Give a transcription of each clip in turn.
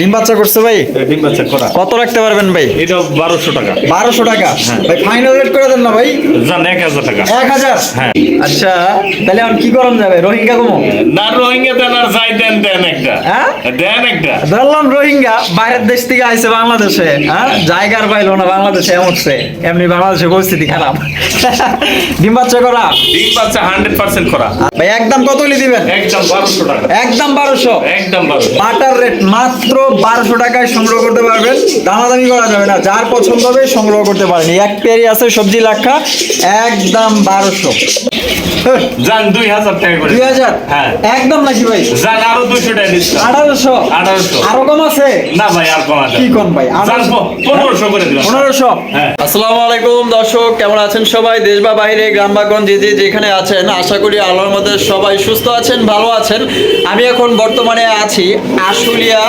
ডিম বাচ্চা করছে ভাই? ডিম বাচ্চা করা। কত রাখতে পারবেন ভাই? এটা বারোশো টাকা। বারোশো টাকা। ভাই ফাইনাল রেট করে দেন না ভাই? জান এক হাজার টাকা। এক হাজার? হ্যাঁ। আচ্ছা তাহলে এখন কি করান যাবে? রোহিঙ্গা কমো না রোহিঙ্গা দেন আর যাই দেন দেন একটা। হ্যাঁ? দেন একটা। ধরলাম রোহিঙ্গা বাইরের দেশ থেকে আইছে বাংলাদেশে হ্যাঁ? জায়গার পাইলো না বাংলাদেশে এমনছে এমনি বাংলাদেশের পরিস্থিতি খারাপ। ডিম বাচ্চা করা? ডিম বাচ্চা হান্ড্রেড পার্সেন্ট করা। ভাই একদম কত দিবেন? একদম বারোশো টাকা। একদম বারোশো। একদম বারোশো। বাটার রেট মাত্র বারোশো টাকায় সংগ্রহ করতে পারবেন। দামাদামি করা যাবে না। যার পছন্দ হবে সংগ্রহ করতে পারেন। এক পেয়ারি আছে সবজি লাক্ষা একদম বারোশো। জান দুই হাজার টাকা করে। দুই হাজার? হ্যাঁ। একদম নাকি ভাই? জান আরও দুইশো টাকা ডিসকাউন্ট আঠারোশো? আঠারোশো। আরও কম আছে? না ভাই আর কমা কি কম ভাই? পনেরোশো করে দিলাম। পনেরোশো। হ্যাঁ। আসসালামু আলাইকুম দর্শক কেমন আছেন সবাই? দেশ বা বাইরে গ্রাম বা গঞ্জ যে যে যেখানে আছেন আশা করি আল্লাহর মধ্যে সবাই সুস্থ আছেন ভালো আছেন। আমি এখন বর্তমানে আছি আশুলিয়া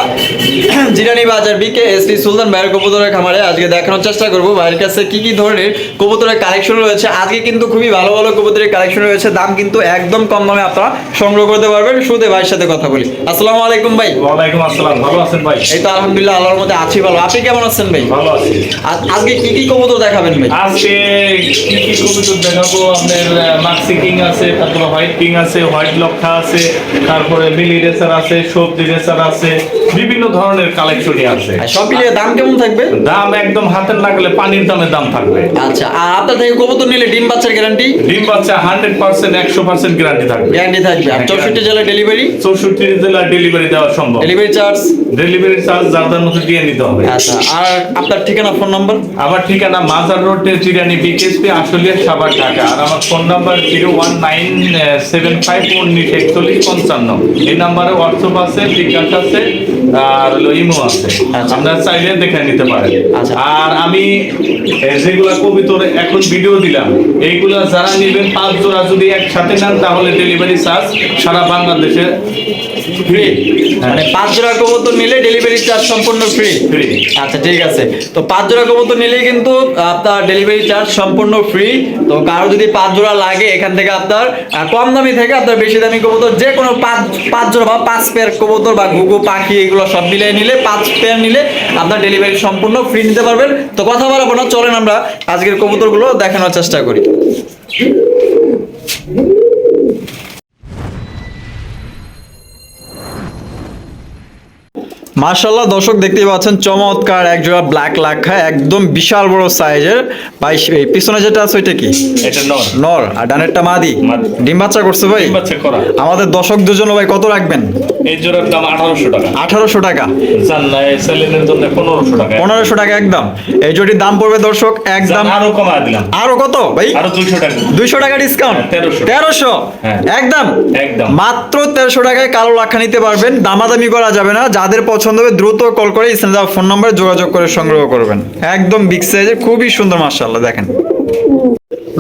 জিরানি বাজার বিকে এস টি সুলতান ভাইয়ের কবুতরের খামারে আজকে দেখানোর চেষ্টা করব। ভাইয়ের কাছে কি কি ধরনের কবুতরের কালেকশন রয়েছে? আজকে কিন্তু খুবই ভালো ভালো কবুতরের কালেকশন রয়েছে। দাম কিন্তু একদম কম দামে আপনারা সংগ্রহ করতে পারবেন। শুধু ভাইয়ের সাথে কথা বলি। আসসালামু আলাইকুম ভাই। ওয়ালাইকুম আসসালাম। ভালো আছেন ভাই? এই তো আলহামদুলিল্লাহ আল্লাহর মধ্যে আছি ভালো। আপনি কেমন আছেন ভাই? ভালো আছি। আজকে কি কি কবুতর দেখাবেন ভাই? আজকে কি কি কবুতর দেখাবো? আপনার মাক্সি কিং আছে তারপরে হোয়াইট কিং আছে হোয়াইট লক্ষা আছে তারপরে মিলি রেসার আছে সবজি রেসার আছে বিভিন্ন ধরনের কালেকশনই আছে। সব মিলিয়ে দাম কেমন থাকবে? দাম একদম হাতের লাগালে পানির দামে দাম থাকবে। আচ্ছা আর আপনার থেকে কবুতর নিলে ডিম বাচ্চার গ্যারান্টি ডিম বাচ্চা হান্ড্রেড পার্সেন্ট একশো পার্সেন্ট গ্যারান্টি থাকবে। গ্যারান্টি থাকবে। আর চৌষট্টি জেলা ডেলিভারি চৌষট্টি জেলা ডেলিভারি দেওয়া সম্ভব। ডেলিভারি চার্জ ডেলিভারি চার্জ যার মতো দিয়ে নিতে হবে। আচ্ছা আর আপনার ঠিকানা ফোন নাম্বার আমার ঠিকানা মাজার রোড চিরানি বিকেএসপি আশুলিয়া সাভার ঢাকা। আর আমার phone number zero one nine seven five উনিশ একচল্লিশ পঞ্চান্ন। এই নাম্বারে হোয়াটসঅ্যাপ আছে বিকাশ আছে আর হলো ইমো আছে। আচ্ছা। আপনারা চাইলে দেখে নিতে পারেন। আচ্ছা। আর আমি যেগুলা কবিতর এখন ভিডিও দিলাম এইগুলা যারা নেবেন পাঁচ জোড়া যদি একসাথে নেন তাহলে ডেলিভারি চার্জ সারা বাংলাদেশে ফ্রি মানে পাঁচ জোড়া কবুতর নিলে ডেলিভারি চার্জ সম্পূর্ণ ফ্রি ফ্রি আচ্ছা ঠিক আছে। তো পাঁচ জোড়া কবুতর নিলে কিন্তু আপনার ডেলিভারি চার্জ সম্পূর্ণ ফ্রি তো কারও যদি পাঁচ জোড়া লাগে এখান থেকে আপনার কম দামি থেকে আপনার বেশি দামি কবুতর যে কোনো পাঁচ পাঁচ জোড়া বা পাঁচ পেয়ার কবুতর বা ঘুঘু পাখি এগুলো সব মিলিয়ে নিলে, পাঁচ পেয়ার নিলে আপনার ডেলিভারি সম্পূর্ণ ফ্রি নিতে পারবেন। তো কথা বলব না, চলেন আমরা আজকের কবুতরগুলো দেখানোর চেষ্টা করি। মার্শাল্লাহ দর্শক দেখতেই পাচ্ছেন চমৎকার এক জোড়া ব্ল্যাক লাখা একদম বিশাল বড় সাইজের ভাই পিছনে যেটা আছে ওইটা কি? এটা নর। নর আর ডানেরটা মাদি। ডিম বাচ্চা করছে ভাই? আমাদের দর্শক জন্য ভাই কত রাখবেন? এই জোড়ার দাম টাকা। টাকা। জন্য একদম। এই দাম পড়বে দর্শক একদম আরও কমা দিলাম। আরও কত ভাই? আরও টাকা। ডিসকাউন্ট। তেরোশো। হ্যাঁ। একদম। একদম। মাত্র তেরোশো টাকায় কালো লাখা নিতে পারবেন। দামাদামি করা যাবে না। যাদের পছন্দ হবে দ্রুত কল করে স্ক্রিনে দেওয়া ফোন নম্বরে যোগাযোগ করে সংগ্রহ করবেন। একদম বিগ সাইজের খুবই সুন্দর মার্শাল্লাহ দেখেন।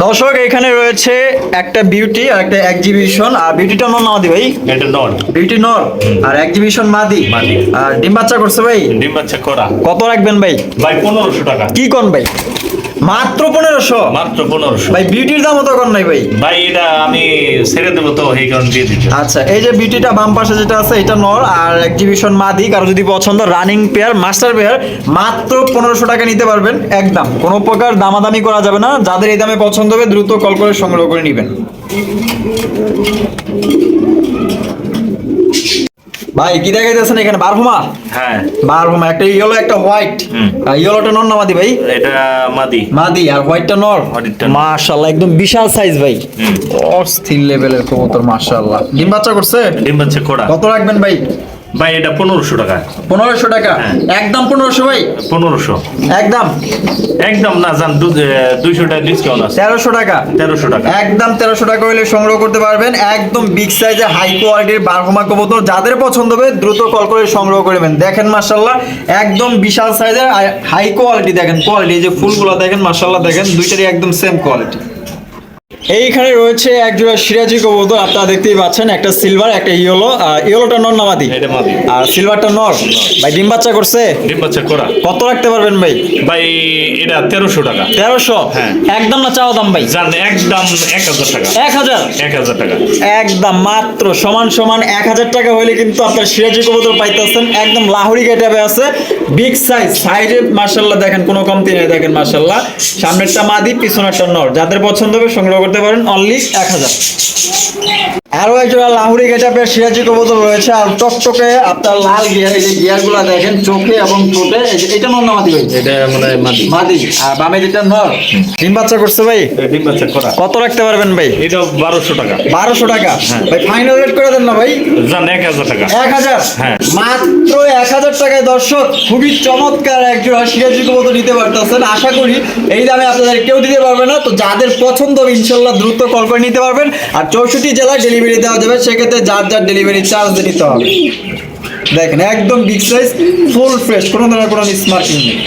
দর্শক এখানে রয়েছে একটা বিউটি আর একটা এক্সিবিশন আর বিউটিটা নন মাদি ভাই। এটা নন বিউটি নর। আর এক্সিবিশন মাদি। মাদি। আর ডিম বাচ্চা করছে ভাই? ডিম বাচ্চা করা। কত রাখবেন ভাই? ভাই 1500 টাকা। কি কোন ভাই? মাত্র পনেরোশো? মাত্র পনেরোশো। ভাই বিউটির দাম তো কর নাই ভাই। ভাই এটা আমি ছেড়ে দেবো তো এই কারণে দিয়ে দিচ্ছি। আচ্ছা এই যে বিউটিটা বাম পাশে যেটা আছে এটা নর আর এক্সিবিশন মাদি কারও যদি পছন্দ রানিং পেয়ার মাস্টার পেয়ার মাত্র পনেরোশো টাকা নিতে পারবেন একদম। কোনো প্রকার দামাদামি করা যাবে না যাদের এই দামে পছন্দ হবে দ্রুত কল করে সংগ্রহ করে নেবেন। ভাই কি দেখাইতেছেন এখানে? বারহুমা হ্যাঁ। বারহুমা একটা ইয়েলো একটা হোয়াইট। ইয়েলোটা নর না মাদি ভাই? এটা মাদি। মাদি আর হোয়াইটটা নর। মাশাআল্লাহ একদম বিশাল সাইজ ভাই। অস্থির লেভেলের কবুতর মাশাআল্লাহ। ডিম বাচ্চা করছে? ডিম বাচ্চা করা কত রাখবেন ভাই? ভাই এটা পনেরোশো টাকা। পনেরোশো টাকা? হ্যাঁ। একদম পনেরোশো ভাই? পনেরোশো। একদম? একদম না জান দুইশো টাকা ডিসকাউন্ট আছে। তেরোশো টাকা? তেরোশো টাকা। একদম তেরোশো টাকা হলে সংগ্রহ করতে পারবেন। একদম বিগ সাইজে হাই কোয়ালিটির বারহুমা কবুতর। যাদের পছন্দ হবে দ্রুত কল করে সংগ্রহ করবেন দেখেন মার্শাল্লাহ একদম বিশাল সাইজের হাই কোয়ালিটি দেখেন। কোয়ালিটি যে ফুলগুলো দেখেন মার্শাল্লাহ দেখেন দুইটারই একদম সেম কোয়ালিটি এইখানে রয়েছে এক জোড়া সিরাজি কবুতর আপনারা দেখতেই পাচ্ছেন একটা সিলভার একটা ইয়েলো ইয়েলোটা নর নামাদি আর সিলভারটা নর? ভাই ডিম বাচ্চা করছে? ডিম বাচ্চা করা। কত রাখতে পারবেন ভাই? ভাই এটা তেরোশো টাকা। তেরোশো? হ্যাঁ। একদম না চাওয়া দাম ভাই? জান একদম এক হাজার টাকা। এক হাজার? এক হাজার টাকা। একদম মাত্র সমান সমান এক হাজার টাকা হলে কিন্তু আপনার সিরাজি কবুতর পাইতেছেন। একদম লাহুরি গেটাবে আছে। বিগ সাইজ সাইজে মার্শাল্লাহ দেখেন কোনো কমতি নেই দেখেন মার্শাল্লাহ সামনেরটা মাদি পিছনেরটা নর। যাদের পছন্দ হবে সংগ্রহ করতে পারেন অনলি এক হাজার। আরও একজোড়া লাহুরি গেটাপের সিরাজি কবুতর রয়েছে আর টকটকে আপনার লাল গিয়ার এই যে গিয়ারগুলো দেখেন চোখে এবং ঠোঁটে এটা নর না মাদি ভাই? এটা মানে মাদি। মাদি। আর বামে যেটা নর ডিম বাচ্চা করছে ভাই? ডিম বাচ্চা করা। কত রাখতে পারবেন ভাই? এটা বারোশো টাকা। বারোশো টাকা? হ্যাঁ। ভাই ফাইনাল রেট করে দেন না ভাই? জান এক হাজার টাকা। এক হাজার? হ্যাঁ। মাত্র এক হাজার টাকায় দর্শক খুবই চমৎকার একজোড়া সিরাজি কবুতর নিতে পারতেছেন। আশা করি এই দামে আপনাদের কেউ দিতে পারবে না। তো যাদের পছন্দ হবে ইনশাল্লাহ দ্রুত কল করে নিতে পারবেন। আর চৌষট্টি জেলায় ডেলিভারি দেওয়া যাবে, সেক্ষেত্রে যার যার ডেলিভারি চার্জ নিতে হবে। দেখেন, একদম বিগ সাইজ ফুল ফ্রেশ কোনো ধরনের কোনো মিসমার্কিং নেই।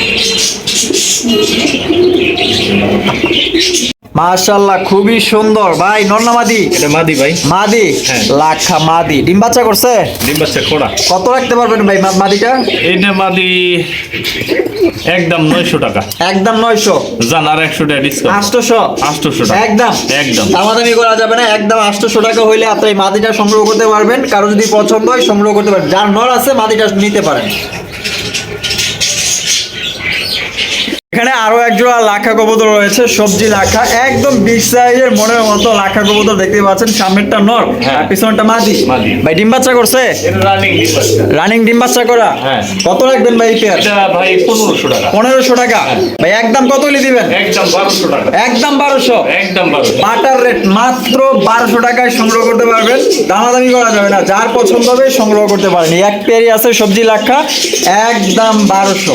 মাশাল্লাহ খুবই সুন্দর। ভাই নর্নামাদি এটা মাদি ভাই। মাদি? হ্যাঁ। লাখা মাদি। ডিম বাচ্চা করছে? ডিম বাচ্চা করা কত রাখতে পারবেন ভাই মাদিটা? এটা মাদি একদম নয়শো টাকা। একদম নয়শো। জান আর একশো টাকা ডিসকাউন্ট আটশোশো? আটশোশো টাকা। একদম। একদম। দামাদামি করা যাবে না একদম আটশোশো টাকা হইলে আপনি এই মাদিটা সংগ্রহ করতে পারবেন। কারও যদি পছন্দ হয় সংগ্রহ করতে পারেন যার নর আছে মাদিটা নিতে পারেন। এখানে আরও এক জোড়া লাখা কবুতর রয়েছে সবজি লাখা একদম বিগ সাইজের মনের মতো লাখা কবুতর দেখতে পাচ্ছেন সামনেরটা নর হ্যাঁ। আর পিছনেরটা মাদি। ভাই ডিম বাচ্চা করছে? রানিং ডিম বাচ্চা। করা? হ্যাঁ। কত রাখবেন ভাই পেয়ার ভাই পনেরোশো টাকা। পনেরোশো টাকা। ভাই একদম কত দিবেন? একদম বারোশো টাকা। একদম বারোশো। একদম বারোশো। বাটার রেট মাত্র বারোশো টাকায় সংগ্রহ করতে পারবেন। দামাদামি করা যাবে না। যার পছন্দ হবে সংগ্রহ করতে পারেন। এক পেয়ারই আছে সবজি লাখা একদম বারোশো।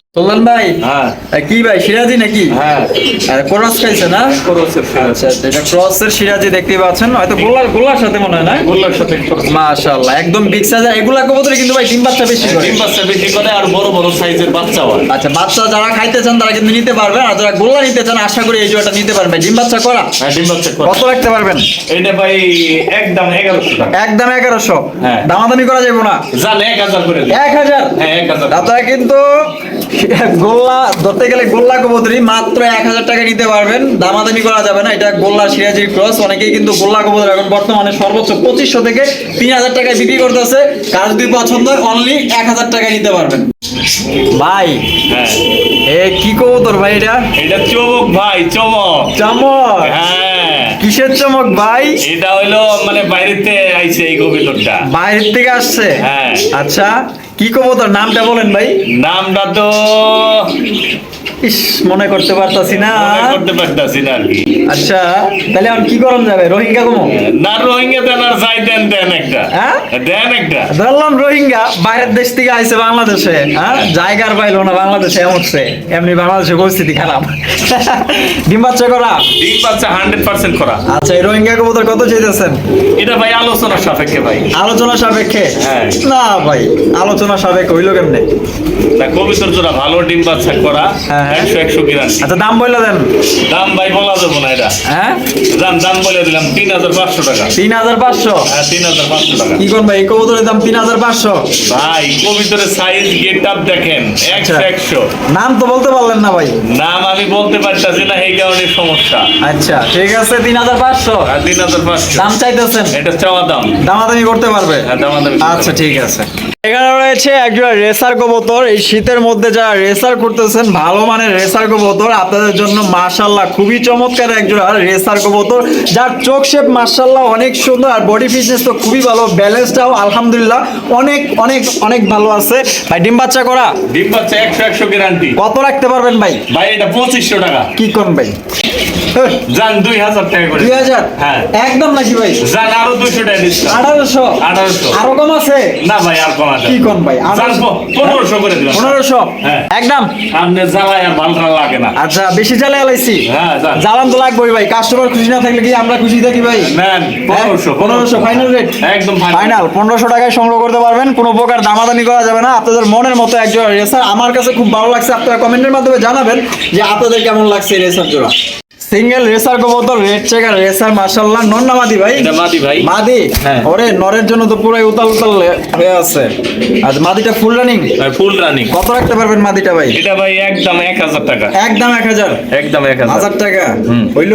ভাই? হ্যাঁ। কি ভাই সিরাজি নাকি? হ্যাঁ। ক্রস খাইছে না? আচ্ছা আচ্ছা, এটা ক্রসের সিরাজি দেখতে পাচ্ছেন হয়তো গোলার গোলার সাথে মনে হয় না? গোল্লার সাথে মাশাআল্লাহ একদম বিগ সাইজের এগুলা কবুতরে কিন্তু ভাই ডিম বাচ্চা বেশি করে। ডিম বাচ্চা বেশি করে আর বড় বড় সাইজের বাচ্চা হয়। আচ্ছা বাচ্চা যারা খাইতে চান তারা কিন্তু নিতে পারবেন আর যারা গোল্লা নিতে চান আশা করি এই জোড়াটা নিতে পারবেন। ডিম বাচ্চা করা? হ্যাঁ ডিম বাচ্চা করে। কত রাখতে পারবেন? এটা ভাই একদম এগারোশো টাকা। একদম এগারোশো? হ্যাঁ। দামাদামি করা যাবে না? জান এক হাজার করে দিন। এক হাজার? হ্যাঁ এক হাজার। আপনারা কিন্তু গোল্লা ধরতে গেলে গোল্লা কবুতরি মাত্র এক হাজার টাকা নিতে পারবেন। দামাদামি করা যাবে না এটা গোল্লা সিরাজির ক্রস। অনেকেই কিন্তু গোল্লা কবুতর এখন বর্তমানে সর্বোচ্চ পঁচিশশো থেকে তিন হাজার টাকায় বিক্রি করতেছে। কার যদি পছন্দ হয় অনলি এক হাজার টাকায় নিতে পারবেন। ভাই হ্যাঁ। এ কি কবুতর ভাই এটা? এটা চমক ভাই চমক। চমক? হ্যাঁ। কিসের চমক ভাই? এটা হইল মানে বাইরেতে আইছে এই কবিতরটা। বাইরের থেকে আসছে? হ্যাঁ। আচ্ছা। কি কবুতর নামটা বলেন ভাই? নামটা তো ইস মনে করতে পারতাছি না। করতে পারতাছি না আর কি। আচ্ছা তাহলে এখন কি করণ যাবে? রোহিঙ্গা কমো? না রোহিঙ্গা দেন আর চাই দেন দেন একটা। হ্যাঁ? দেন একটা। ধরলাম রোহিঙ্গা বাইরের দেশ থেকে আইছে বাংলাদেশে হ্যাঁ? জায়গার পাইলো না বাংলাদেশে এমনছে এমনি বাংলাদেশের পরিস্থিতি খারাপ। ডিম বাচ্চা করা? ডিম বাচ্চা হান্ড্রেড পার্সেন্ট করা। আচ্ছা এই রোহিঙ্গা কবুতর কত চাইতেছেন? এটা ভাই আলোচনা সাপেক্ষে ভাই। আলোচনা সাপেক্ষে? হ্যাঁ। না ভাই আলোচনা সাপেক্ষে হইল কেমনে? তা কবিতর জোড়া ভালো ডিম বাচ্চা করা হ্যাঁ, হ্যাঁ। একশো একশো গ্রান্টি আচ্ছা দাম বললে দেন। দাম ভাই বলা যাব না এটা। হ্যাঁ? দাম দাম বলে দিলাম তিন হাজার পাঁচশো টাকা। তিন হাজার পাঁচশো? হ্যাঁ তিন হাজার পাঁচশো টাকা। কি করব এই কবুতরের দাম তিন হাজার পাঁচশো? ভাই কবিতরের সাইজ গেট আপ দেখেন একশো। একশো। নাম তো বলতে পারলেন না ভাই। নাম আমি বলতে পারতাছি না এই কারণে সমস্যা। আচ্ছা ঠিক আছে তিন হাজার পাঁচশো। আর তিন হাজার পাঁচশো। দাম চাইতেছেন? এটা চাওয়া দাম। দামাদামি করতে পারবে? হ্যাঁ দামাদামি আচ্ছা ঠিক আছে। এখানে রয়েছে একজোড়া রেসার কবুতর। এই শীতের মধ্যে যারা রেসার করতেছেন ভালো মানের রেসার কবুতর আপনাদের জন্য মার্শাল্লাহ খুবই চমৎকার একজোড়া রেসার কবুতর যার চোখ শেপ মার্শাল্লাহ অনেক সুন্দর আর বডি ফিটনেস তো খুবই ভালো ব্যালেন্সটাও আলহামদুলিল্লাহ অনেক অনেক অনেক ভালো আছে। ভাই ডিম বাচ্চা করা? ডিম বাচ্চা একশো একশো গ্যারান্টি কত রাখতে পারবেন ভাই? ভাই এটা পঁচিশশো টাকা। কি কোন ভাই? যান দুই হাজার টাকা করে। দুই হাজার? হ্যাঁ। একদম নাকি ভাই। যান আরও দুশো টাকা আঠারোশো? আঠারোশো। আরও কম আছে? না ভাই আর কমা কি কোন ভাই? পনেরোশো করে দিলাম। পনেরোশো? হ্যাঁ। একদম? জ্বালায় আর ভালো লাগে না। আচ্ছা বেশি চালে এলাইছি হ্যাঁ জ্বালান তো ভাই। কাস্টমার খুশি না থাকলে কি আমরা খুশি থাকি ভাই? নেন পনেরোশো পনেরোশো। ফাইনাল রেট একদম ফাইনাল পনেরোশো টাকায় সংগ্রহ করতে পারবেন। কোনো প্রকার দামাদামি করা যাবে না। আপনাদের মনের মতো একজন রেসার আমার কাছে খুব ভালো লাগছে। আপনারা কমেন্টের মাধ্যমে জানাবেন যে আপনাদের কেমন লাগছে রেসার জোড়া। সিঙ্গেল রেসার কবুতর রেড চেকার রেসার মাশাআল্লাহ। নন না মাদি ভাই? এটা মাদি ভাই। মাদি? হ্যাঁ। ওরে নরের জন্য তো পুরো উতাল উতাল হয়ে আছে। আর মাদিটা ফুল রানিং ফুল রানিং কত রাখতে পারবেন মাদিটা ভাই? এটা ভাই একদম এক হাজার টাকা। একদম এক হাজার? একদম এক হাজার। হাজার টাকা? হুম। হইল?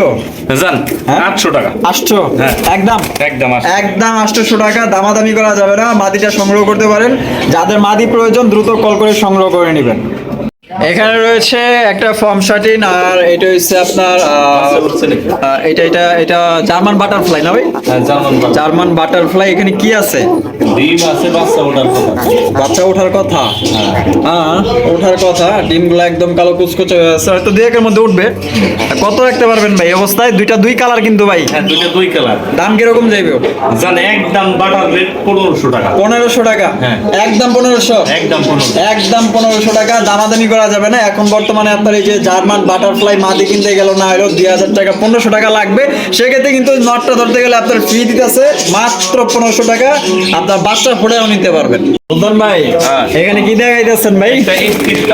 যান হ্যাঁ? আটশো টাকা। আটশো? হ্যাঁ। একদম? একদম একদম আটশোশো টাকা। দামাদামি করা যাবে না। মাদিটা সংগ্রহ করতে পারেন। যাদের মাদি প্রয়োজন দ্রুত কল করে সংগ্রহ করে নেবেন। এখানে রয়েছে একটা ফর্ম শার্টিন আর এটা হচ্ছে আপনার এটা এটা এটা জার্মান বাটারফ্লাই না ভাই? হ্যাঁ, জার্মান জার্মান বাটারফ্লাই এখানে কি আছে? ডিম আছে বাচ্চা ওঠার কথা। বাচ্চা ওঠার কথা? হ্যাঁ। ওঠার কথা ডিমগুলো একদম কালো কুচকুচে হয়ে আছে হয়তো দুই একের মধ্যে উঠবে। কত রাখতে পারবেন ভাই? অবস্থায় দুইটা দুই কালার কিন্তু ভাই। হ্যাঁ দুইটা দুই কালার দাম কীরকম যাইবে? জান একদম বাটার রেট পনেরোশো টাকা। পনেরোশো টাকা? হ্যাঁ। একদম পনেরোশো? একদম পনেরোশো। একদম পনেরোশো টাকা। দামাদামি করা যাবে না। এখন বর্তমানে আপনার এই যে জার্মান বাটারফ্লাই মাদি কিনতে গেল না হলো দুই হাজার টাকা পনেরোশো টাকা লাগবে। সেক্ষেত্রে কিন্তু নটটা ধরতে গেলে আপনার ফি দিতেছে মাত্র পনেরোশো টাকা। আপনার বাচ্চা ফোড়েও নিতে পারবেন। সুলতান ভাই হ্যাঁ। এখানে কি দেখাইতেছেন ভাই?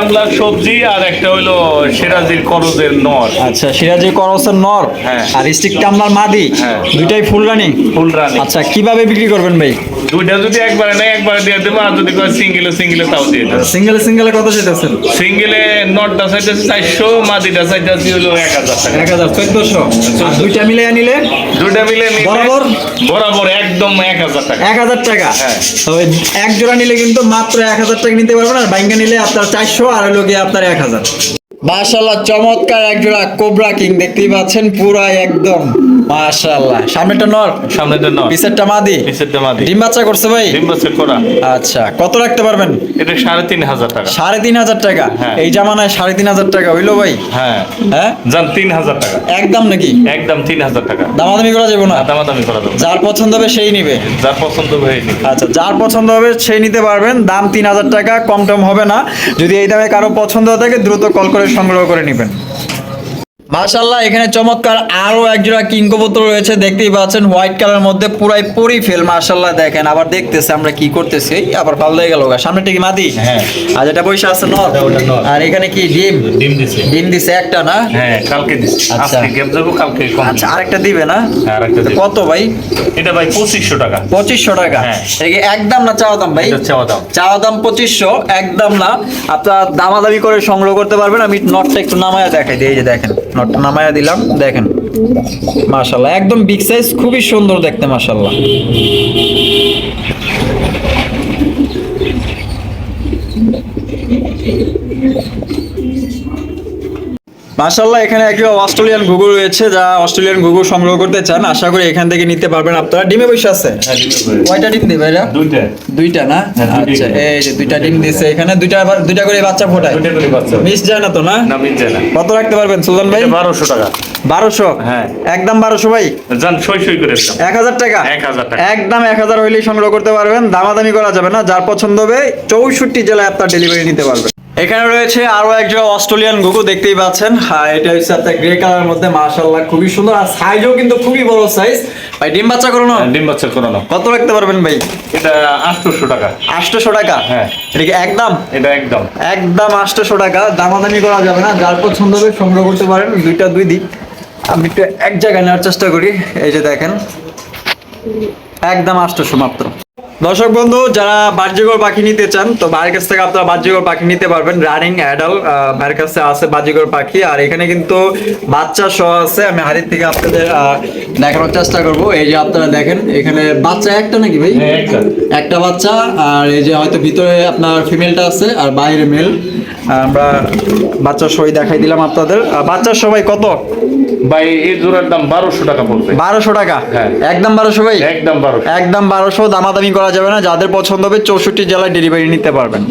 একটা সবজি আর একটা হইল সিরাজির করজের নর। আচ্ছা সিরাজি করসের নর হ্যাঁ। আর স্টিক কামলার মাদি হ্যাঁ। দুইটাই ফুল রানিং ফুল রানি আচ্ছা কীভাবে বিক্রি করবেন ভাই? দুইটা যদি একবারে নেই একবারে দিয়ে দেবো আর যদি সিঙ্গেলে সিঙ্গেলে তাও দিয়ে সিঙ্গেল সিঙ্গেলে কত যেতেছেন সিঙ্গেলে নটটা চাইতেছে চারশো মাদিটা চাইতেছে হলো এক হাজার টাকা। এক হাজার চোদ্দশো। দুইটা মিলে নিলে? দুইটা মিলে বরাবর? বরাবর একদম এক হাজার টাকা। এক হাজার টাকা? হ্যাঁ। তবে এক জোড়া নিলে কিন্তু মাত্র এক হাজার টাকা নিতে পারবেন আর বাইঙ্গা নিলে আপনার চারশো আর হলো গিয়ে আপনার এক হাজার। মাশাল্লাহ চমৎকার এক জোড়া কোবরা কিং দেখতেই পাচ্ছেন পুরাই একদম। সামনেটা নর। সামনেটা নর। পিছেরটা মাদি। পিছেরটা মাদি। ডিম বাচ্চা করছে ভাই? ডিম বছর করা। আচ্ছা কত রাখতে পারবেন? এটা সাড়ে তিন হাজার টাকা। সাড়ে তিন হাজার টাকা? হ্যাঁ। এই জামানায় সাড়ে তিন হাজার টাকা হইল ভাই? হ্যাঁ। হ্যাঁ? টাকা। একদম নাকি? একদম তিন হাজার টাকা। দামাদামি করা যাবে না? দামাদামি করা যাবে। যার পছন্দ হবে সেই নিবে। যার পছন্দ হয়ে নিবে। আচ্ছা যার পছন্দ হবে সেই নিতে পারবেন। দাম তিন হাজার টাকা কম টম হবে না। যদি এই দামে কারও পছন্দ থাকে দ্রুত কল করে সংগ্রহ করে নেবেন। মাশাল্লাহ এখানে চমৎকার আরও একজোড়া কিং কবুতর রয়েছে দেখতেই পাচ্ছেন হোয়াইট কালার মধ্যে পুরাই পরি ফেল মাশাল্লাহ দেখেন আবার দেখতেছে আমরা কি করতেছি আবার পাল দিয়ে গেল সামনে কি মাদি? হ্যাঁ। আর এটা পয়সা আছে নর। আর এখানে কি ডিম? ডিম দিছে। ডিম দিছে একটা না? হ্যাঁ কালকে দিছে। আচ্ছা। আজকে গ্যাপ যাব কালকে কম আচ্ছা আরেকটা দিবে না? হ্যাঁ, আরেকটা কত ভাই? এটা ভাই পঁচিশশো টাকা। পঁচিশশো টাকা। হ্যাঁ। এটা কি একদম না চাওয়া দাম ভাই? এটা চাওয়া দাম। চাওয়া দাম পঁচিশশো একদম না। আপনার দামাদামি করে সংগ্রহ করতে পারবেন আমি নটটা একটু নামায় দেখাই দিই এই যে দেখেন। নটটা নামায়া দিলাম দেখেন। মাশাল্লাহ একদম বিগ সাইজ খুবই সুন্দর দেখতে মাশাল্লাহ মাশাল্লাহ এখানে একটি অস্ট্রেলিয়ান ঘুঘু রয়েছে যা অস্ট্রেলিয়ান ঘুঘু সংগ্রহ করতে চান। আশা করি এখান থেকে নিতে পারবেন আপনারা। ডিমে বসে আছে? হ্যাঁ। কয়টা ডিম দিবে এরা? দুইটা। দুইটা না? হ্যাঁ, আচ্ছা এই যে দুইটা ডিম দিছে এখানে। দুইটা আবার দুইটা করে বাচ্চা ফোটায়? দুইটা করে বাচ্চা। মিস যায় না তো না? না মিল যায় না। কত রাখতে পারবেন সুলতান ভাই? এটা বারোশো টাকা। বারোশো? হ্যাঁ। একদম বারোশো ভাই? যান সই সই করে দিলাম। এক হাজার টাকা? 1000 টাকা। একদম এক হাজার হইলেই সংগ্রহ করতে পারবেন। দামাদামি করা যাবে না। যার পছন্দ হবে চৌষট্টি জেলায় আপনার ডেলিভারি নিতে পারবেন। এখানে রয়েছে আরও একজন অস্ট্রেলিয়ান গুগু দেখতেই পাচ্ছেন। হ্যাঁ এটা হচ্ছে আপনার গ্রে কালার মধ্যে মাশাআল্লাহ খুবই সুন্দর। আর সাইজও কিন্তু খুবই বড় সাইজ ভাই ডিম বাচ্চা করুন? হ্যাঁ, ডিম বাচ্চা করানো। কত রাখতে পারবেন ভাই? এটা আটশোশো টাকা। আটশোশো টাকা? হ্যাঁ। এটা কি একদম? এটা একদম। একদম আটশোশো টাকা। দামাদামি করা যাবে না। যার পছন্দ হবে সংগ্রহ করতে পারেন। দুইটা দুই দিক। আমি একটু এক জায়গায় নেওয়ার চেষ্টা করি। এই যে দেখেন। একদম আটশোশো মাত্র। দর্শক বন্ধু যারা বাহ্যিকর পাখি নিতে চান তো ভাইয়ের কাছ থেকে আপনারা বাহ্যিকর পাখি নিতে পারবেন রানিং অ্যাডাল ভাইয়ের কাছে আছে বাহ্যিকর পাখি আর এখানে কিন্তু বাচ্চা সহ আছে আমি হাড়ির থেকে আপনাদের দেখানোর চেষ্টা করব। এই যে আপনারা দেখেন এখানে বাচ্চা একটা নাকি ভাই? হ্যাঁ, একটা। একটা বাচ্চা আর এই যে হয়তো ভিতরে আপনার ফিমেলটা আছে আর বাইরে মেল। আমরা বাচ্চার সই দেখাই দিলাম আপনাদের। বাচ্চার সবাই কত? ভাই এই জোড়ার দাম বারোশো টাকা পড়বে। বারোশো টাকা? হ্যাঁ। একদম বারোশো ভাই? একদম বারোশো। একদম বারোশো দামাদামি করা যাবে না। যাদের পছন্দ হবে চৌষট্টি জেলায় ডেলিভারি নিতে পারবেন।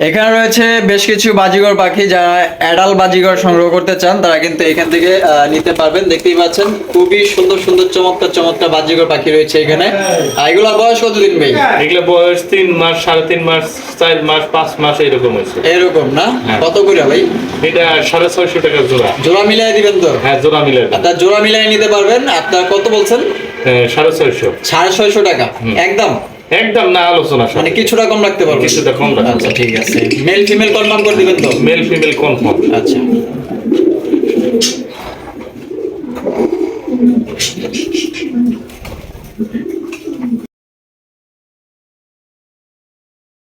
এখানে রয়েছে বেশ কিছু বাজিগর পাখি যারা অ্যাডাল বাজিগর সংগ্রহ করতে চান তারা কিন্তু এখান থেকে নিতে পারবেন। দেখতেই পাচ্ছেন খুবই সুন্দর সুন্দর চমৎকার চমৎকার বাজিগর পাখি রয়েছে এখানে। আর এগুলোর বয়স কতদিন ভাই? এগুলো বয়স তিন মাস সাড়ে তিন মাস চার মাস পাঁচ মাস এরকম হয়েছে। এরকম না? হ্যাঁ। কত করে ভাই? এটা সাড়ে ছয়শো টাকা জোড়া। জোড়া মিলাই দিবেন তো? হ্যাঁ জোড়া মিলাই আপনার জোড়া মিলাই নিতে পারবেন। আপনার কত বলছেন? সাড়ে ছয়শো। সাড়ে ছয়শো টাকা। একদম। একদম না আলোচনা মানে কিছুটা কম রাখতে পারব কিছুটা কম রাখতে আচ্ছা ঠিক আছে। মেল ফিমেল কনফার্ম করে দিবেন তো? মেল ফিমেল কনফার্ম আচ্ছা।